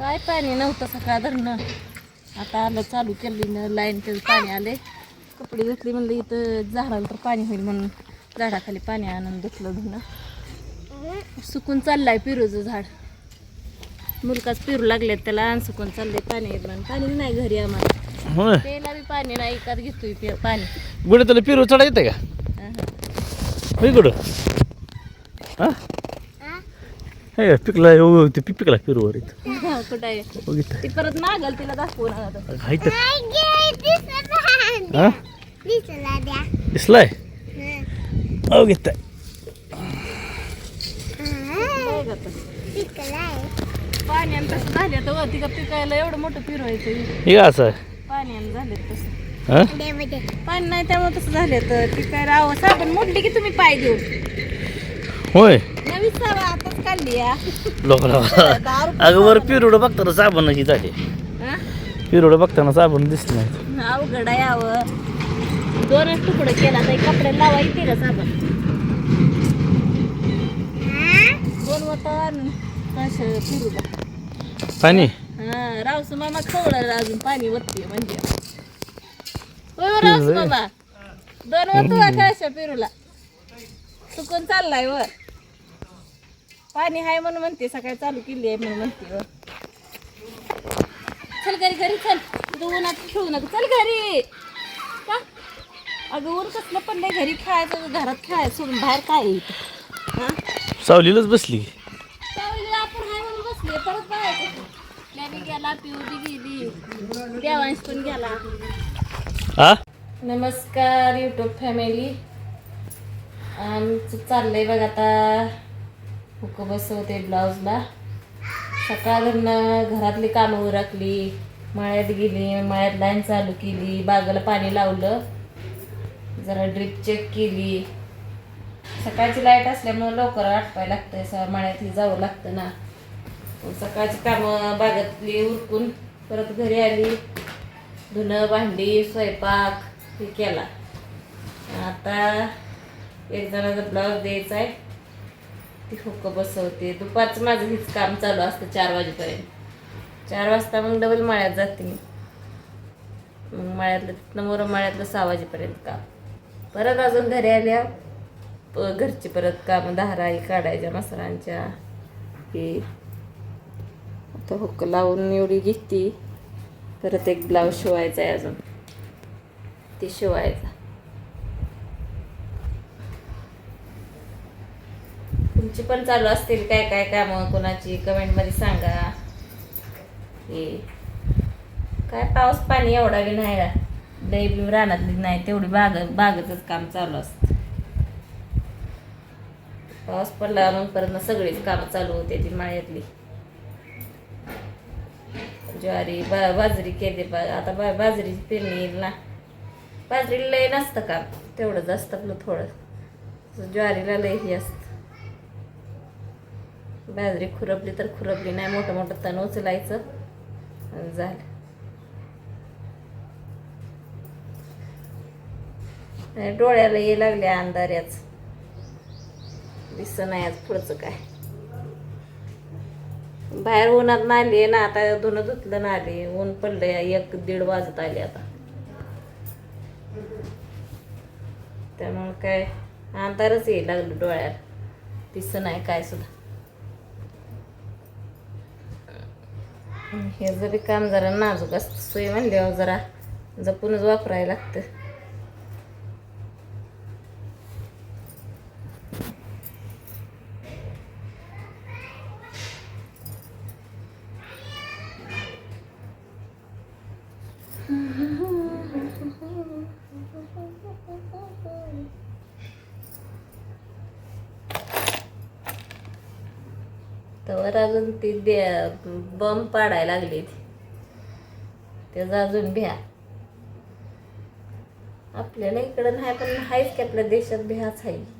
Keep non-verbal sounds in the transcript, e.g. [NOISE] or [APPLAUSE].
काय पाणी नव्हतं सकाळ धरणं. आता आलं चालू केली लाईनचं पाणी आले कपडे धुतले म्हणलं इथं झाडाला तर पाणी होईल म्हणून झाडाखाली पाणी आणून धुतलं धुणं. सुकून चाललाय पिरूचं झाड. मुलकाच पिरू लागलेत त्याला आणि सुकून चाललंय पाणी येत म्हणून पाणी नाही घरी आम्हाला. होय. प्यायला बी पाणी नाही इकत घेतोय पाणी. गुडे तुला पिरू चढा येते का? गुड हा? पिकला हो पिकला पिरूवर इथं. [LAUGHS] कुठं आहे? ती परत नागल तिला दाखवून हाय तर हा दिसलाय? हो. काय करतं? पाण्यानं तसं झालं तर वरती का पिकायला एवढं मोठं फिरवायचं हे का असं? पाण्यानं झाले तसं. हा? पाणी नाही त्यामुळे तसं झालं तर पिकायला आव. साबण मोडली की तुम्ही पाय देऊन होय. नवी साबण आताच काढली या. लोक अगं बरं पिरुडं बघताना साबणाची झाली. हा? पिरुडं बघताना साबण दिसलं नाही अवघड आहे यावं दोनच तुकडं केला तर कपड्याला लावा येते का साबण. दोन वतन कसं फिरू द्या पाणी? हा रावसू मामा खवळायला अजून पाणी वरती म्हणजे. हो, रावसू मामा. दोन वतू कशा पिरूला चुकून चाललाय वर. पाणी आहे म्हणून म्हणते सकाळी चालू केली आहे म्हणून म्हणते वर. चल घरी घरी चल. तू उन्हात खेळू नका. चल घरी. का? अगं ऊन कसलं पण नाही घरी खेळायचं घरात खेळायचं सोडून बाहेर काय? हा? सावलीलाच बसली. त्यावेळी आपण हाय म्हणून बसले परत गेला पिऊ बी गेली. देवांश पण गेला. हा नमस्कार यूट्यूब फॅमिली आमचं चाललंय बघ आता. हुक बसवते ब्लाऊजला. सकाळनं घरातली कामं उरकली मळ्यात गेली मळ्यात लाईन चालू केली बागेला पाणी लावलं जरा ड्रिप चेक केली. सकाळची लाइट असल्यामुळं लवकर आटपाय लागतंय स मळ्यातली जावं लागतं ना. सकाळची कामं बागातली उरकून परत घरी आली. धुणं भांडी स्वयंपाक हे केला. आता एक जणाचा ब्लाऊज द्यायचा आहे ती हुक्क बसवते. दुपारचं माझं हेच काम चालू असतं चार वाजेपर्यंत. चार वाजता मग डबल माळ्यात जाते मी. मग माळ्यातलं तिथनं मोर माळ्यातलं सहा वाजेपर्यंत काम. परत अजून घरी आल्या प- घरची परत काम धाराई काढायच्या मसरांच्या हे. आता हुक्क लावून एवढी घेते. परत एक ब्लाऊज शिवायचा आहे अजून. ते शिवायचा. तुमची पण चालू असतील काय काय कामं? कोणाची कमेंटमध्ये सांगा. हे. काय पाऊस पाणी एवढा बी नाही रा- लई बी रानातली नाही तेवढी बाग बागेतच काम चालू असतं. पाऊस पडला मग परत सगळीच कामं चालू होते ती माळ्यातली. ज्वारी बा बाजरी केली बा आता बा बाजरीची पेरणी येईल ना. बाजरीला लय नसतं काम तेवढंच असतं आपलं थोडं. ज्वारीला लय हे असतं. बाजरी खुरपली तर खुरपली नाही मोठं मोठं तण उचलायचं. झालं. डोळ्याला ये लागल्या अंधाऱ्याच दिसत नाही आज पुढचं काय. बाहेर उन्हात नाली ना आता धुणं धुतलं ना आले ऊन पडलं एक दीड वाजत आले आता. त्यामुळं काय अंधारच येईल लागलं डोळ्याला. दिसत नाही काय सुद्धा. हे जरी काम जरा नाजूक असतं सोय म्हणल्यावर जरा जपूनच वापरायला लागतं. [LAUGHS] तर अजून ती दे बम पाडायला लागली त्याचं अजून भ्या. आपल्याला इकडं नाही पण आहेच की आपल्या देशात भ्याच आहे